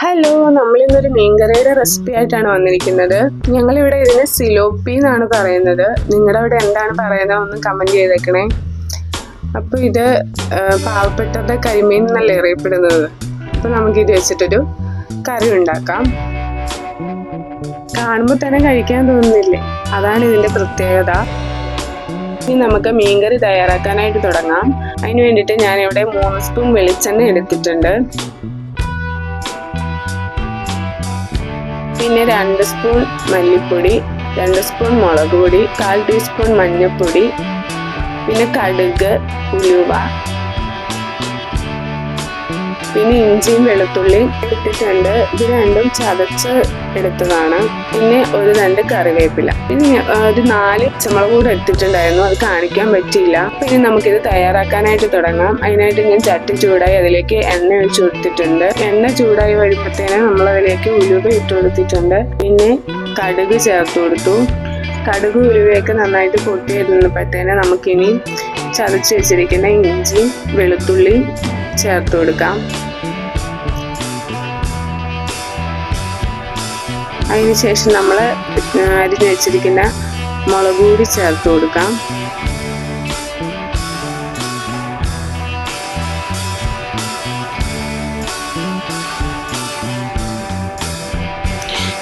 Hello നമ്മൾ ഇന്നൊരു മീൻകറിയുടെ recipe ആയിട്ടാണ് വന്നിരിക്കുന്നത്. ഞങ്ങൾ ഇവിടെ ഇതിന് സിലോപ്പി എന്നാണ് പറയുന്നത്. നിങ്ങളുടെ അവിടെ എന്താണ് പറയുന്നത് ഒന്ന് കമന്റ് ചെയ്തേക്കണേ. അപ്പൊ ഇത് പാവപ്പെട്ടത് കരിമീൻ എന്നല്ലേ അറിയപ്പെടുന്നത്? അപ്പൊ നമുക്ക് ഇത് വെച്ചിട്ടൊരു കറി ഉണ്ടാക്കാം. കാണുമ്പോൾ തന്നെ കഴിക്കാൻ തോന്നുന്നില്ലേ? അതാണ് ഇതിന്റെ പ്രത്യേകത. ഇനി നമുക്ക് മീൻകറി തയ്യാറാക്കാനായിട്ട് തുടങ്ങാം. അതിന് വേണ്ടിയിട്ട് ഞാൻ ഇവിടെ മൂന്ന് സ്പൂൺ വെളിച്ചെണ്ണ എടുത്തിട്ടുണ്ട്. പിന്നെ രണ്ട് സ്പൂൺ മല്ലിപ്പൊടി രണ്ട് സ്പൂൺ മുളക് പൊടി കാൽ ടീസ്പൂൺ മഞ്ഞൾപ്പൊടി പിന്നെ കടുക് ഉലുവ. പിന്നെ ഇഞ്ചിയും വെളുത്തുള്ളി എടുത്തിട്ടുണ്ട് ഇത് രണ്ടും ചതച്ച് എടുത്തതാണ്. പിന്നെ ഒരു രണ്ട് കറിവേപ്പില. പിന്നെ ഒരു നാല് പച്ചമുളക് കൂടെ എടുത്തിട്ടുണ്ടായിരുന്നു അത് കാണിക്കാൻ പറ്റിയില്ല. പിന്നെ നമുക്കിത് തയ്യാറാക്കാനായിട്ട് തുടങ്ങാം. അതിനായിട്ട് ഞാൻ ചട്ടി ചൂടായി അതിലേക്ക് എണ്ണ ഒഴിച്ചു കൊടുത്തിട്ടുണ്ട്. എണ്ണ ചൂടായി വരുമ്പോഴത്തേനും നമ്മൾ അതിലേക്ക് ഉലുവ ഇട്ട് കൊടുത്തിട്ടുണ്ട്. പിന്നെ കടുക് ചേർത്ത് കൊടുത്തു. കടുക് ഉലുവയൊക്കെ നന്നായിട്ട് പൊട്ടി വരുമ്പോഴത്തേന് നമുക്കിനി ചതച്ച് വെച്ചിരിക്കുന്ന ഇഞ്ചിയും വെളുത്തുള്ളിയും ചേർത്ത് കൊടുക്കാം. അതിനുശേഷം നമ്മൾ അരിഞ്ഞ് വെച്ചിരിക്കുന്ന മുളക് കൂടി ചേർത്ത് കൊടുക്കാം.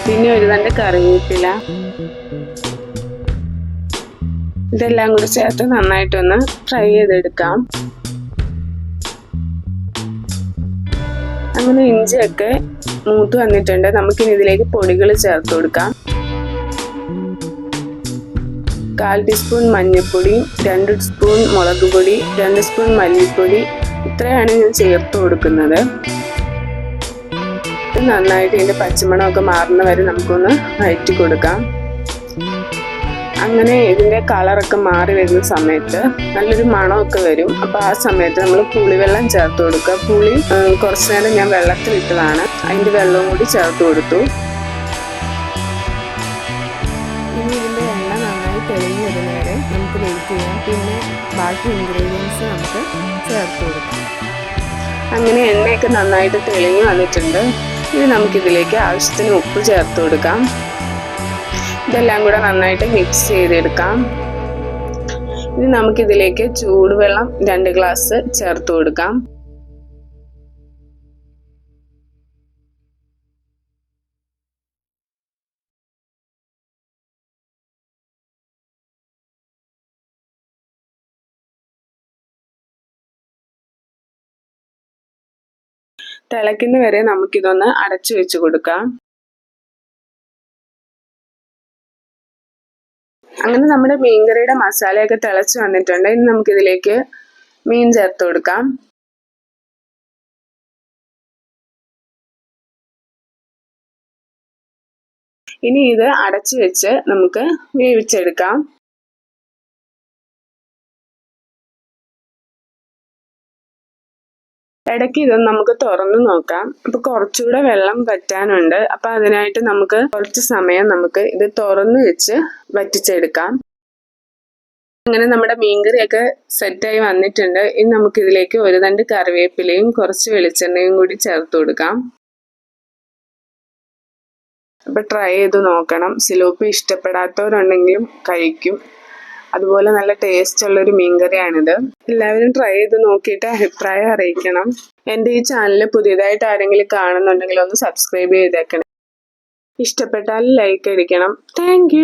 പിന്നെ ഒരു തണ്ട് കറിവേപ്പില. ഇതെല്ലാം കൂടി ചേർത്ത് നന്നായിട്ടൊന്ന് ഫ്രൈ ചെയ്തെടുക്കാം. അങ്ങനെ ഇഞ്ചിയൊക്കെ മൂത്ത് വന്നിട്ടുണ്ട്. നമുക്കിനി ഇതിലേക്ക് പൊടികൾ ചേർത്ത് കൊടുക്കാം. കാൽ ടീസ്പൂൺ മഞ്ഞൾപ്പൊടി രണ്ട് സ്പൂൺ മുളക് പൊടി രണ്ട് സ്പൂൺ മല്ലിപ്പൊടി. ഇത്രയാണ് ഞാൻ ചേർത്ത് കൊടുക്കുന്നത്. നന്നായിട്ട് ഇതിന്റെ പച്ചമണമൊക്കെ മാറുന്ന വരെ നമുക്കൊന്ന് വഴറ്റി കൊടുക്കാം. അങ്ങനെ ഇതിന്റെ കളറൊക്കെ മാറി വരുന്ന സമയത്ത് നല്ലൊരു മണമൊക്കെ വരും. അപ്പോൾ ആ സമയത്ത് നമ്മൾ പുളിവെള്ളം ചേർത്ത് കൊടുക്കുക. പുളി കുറച്ച് നേരം ഞാൻ വെള്ളത്തിൽ ഇട്ടതാണ്. അതിന്റെ വെള്ളവും കൂടി ചേർത്ത് കൊടുത്തു. ഇനി ഇതിന്റെ എണ്ണ നന്നായി തെളിഞ്ഞ് വരുന്നവരെ നമുക്ക് വെയിറ്റ് ചെയ്യാം. പിന്നെ ബാക്കി ഇൻഗ്രീഡിയൻസ് നമുക്ക് ചേർത്ത് കൊടുക്കാം. അങ്ങനെ എണ്ണയൊക്കെ നന്നായിട്ട് തെളിഞ്ഞു വന്നിട്ടുണ്ട്. ഇനി നമുക്കിതിലേക്ക് ആവശ്യത്തിന് ഉപ്പ് ചേർത്ത് കൊടുക്കാം. ഇതെല്ലാം കൂടെ നന്നായിട്ട് മിക്സ് ചെയ്തെടുക്കാം. ഇനി നമുക്കിതിലേക്ക് ചൂടുവെള്ളം രണ്ട് ഗ്ലാസ് ചേർത്ത് കൊടുക്കാം. തിളയ്ക്കുന്ന വരെ നമുക്കിതൊന്ന് അടച്ചു വെച്ച് കൊടുക്കാം. അങ്ങനെ നമ്മുടെ മീൻകറിയുടെ മസാലയൊക്കെ തിളച്ച് വന്നിട്ടുണ്ട്. ഇനി നമുക്ക് ഇതിലേക്ക് മീൻ ചേർത്ത് കൊടുക്കാം. ഇനി ഇത് അടച്ചു വെച്ച് നമുക്ക് വേവിച്ചെടുക്കാം. ഇടയ്ക്ക് ഇത് നമുക്ക് തുറന്നു നോക്കാം. അപ്പൊ കുറച്ചുകൂടെ വെള്ളം വറ്റാനുണ്ട്. അപ്പൊ അതിനായിട്ട് നമുക്ക് കുറച്ച് സമയം നമുക്ക് ഇത് തുറന്നു വെച്ച് വറ്റിച്ചെടുക്കാം. അങ്ങനെ നമ്മുടെ മീൻകറിയൊക്കെ സെറ്റായി വന്നിട്ടുണ്ട്. ഇനി നമുക്ക് ഇതിലേക്ക് ഒരു തണ്ട് കറിവേപ്പിലയും കുറച്ച് വെളിച്ചെണ്ണയും കൂടി ചേർത്ത് കൊടുക്കാം. അപ്പൊ ട്രൈ ചെയ്ത് നോക്കണം. സിലോപ്പി ഇഷ്ടപ്പെടാത്തവരുണ്ടെങ്കിലും കഴിക്കും. അതുപോലെ നല്ല ടേസ്റ്റ് ഉള്ള ഒരു മീൻകറിയാണിത്. എല്ലാവരും ട്രൈ ചെയ്ത് നോക്കിയിട്ട് അഭിപ്രായം അറിയിക്കണം. എന്റെ ഈ ചാനൽ പുതിയതായിട്ട് ആരെങ്കിലും കാണുന്നുണ്ടെങ്കിൽ ഒന്ന് സബ്സ്ക്രൈബ് ചെയ്തേക്കണം. ഇഷ്ടപ്പെട്ടാൽ ലൈക്ക് അടിക്കണം. താങ്ക്